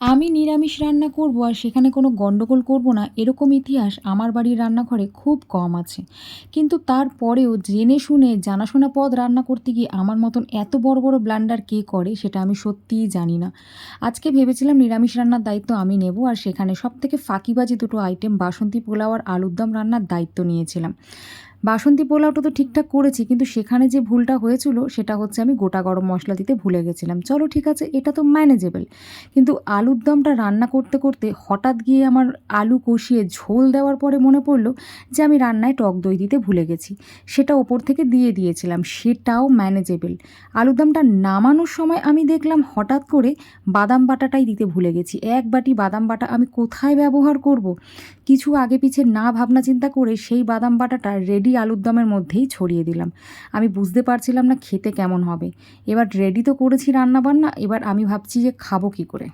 আমি নিরামিষ রান্না করব আর সেখানে কোনো গণ্ডগোল করব না, এরকম ইতিহাস আমার বাড়ির রান্নাঘরে খুব কম আছে। কিন্তু তারপরেও জেনে শুনে জানাশোনা পদ রান্না করতে গিয়ে আমার মতন এত বড় বড় ব্লান্ডার কে করে সেটা আমি সত্যিই জানি না। আজকে ভেবেছিলাম নিরামিষ রান্নার দায়িত্ব আমি নেব আর সেখানে সব থেকে ফাঁকিবাজি দুটো আইটেম বাসন্তী পোলাও আর আলুর দম রান্নার দায়িত্ব নিয়েছিলাম। বাসন্তী পোলাওটা তো ঠিকঠাক করেছি, কিন্তু সেখানে যে ভুলটা হয়েছিল, সেটা হচ্ছে আমি গোটা গরম মশলা দিতে ভুলে গেছিলাম। চলো ঠিক আছে, এটা তো ম্যানেজেবল কিন্তু আলুর দমটা রান্না করতে করতে হঠাৎ গিয়ে আমার আলু কষিয়ে ঝোল দেওয়ার পরে মনে পড়ল যে আমি রান্নায় টক দই দিতে ভুলে গেছি। সেটা ওপর থেকে দিয়ে দিয়েছিলাম, সেটাও ম্যানেজেবল আলুর দমটা নামানোর সময় আমি দেখলাম হঠাৎ করে বাদাম বাটাটাই দিতে ভুলে গেছি। এক বাটি বাদাম বাটা আমি কোথায় ব্যবহার করব। কিছু আগে পিছে না ভাবনা চিন্তা করে সেই বাদাম বাটাটা রেডি আলুর দমের মধ্যেই ছড়িয়ে দিলাম। আমি বুঝতে পারছিলাম না খেতে কেমন হবে। এবার রেডি তো করেছি রান্না বান্না এবার আমি ভাবছি যে খাব কী করে।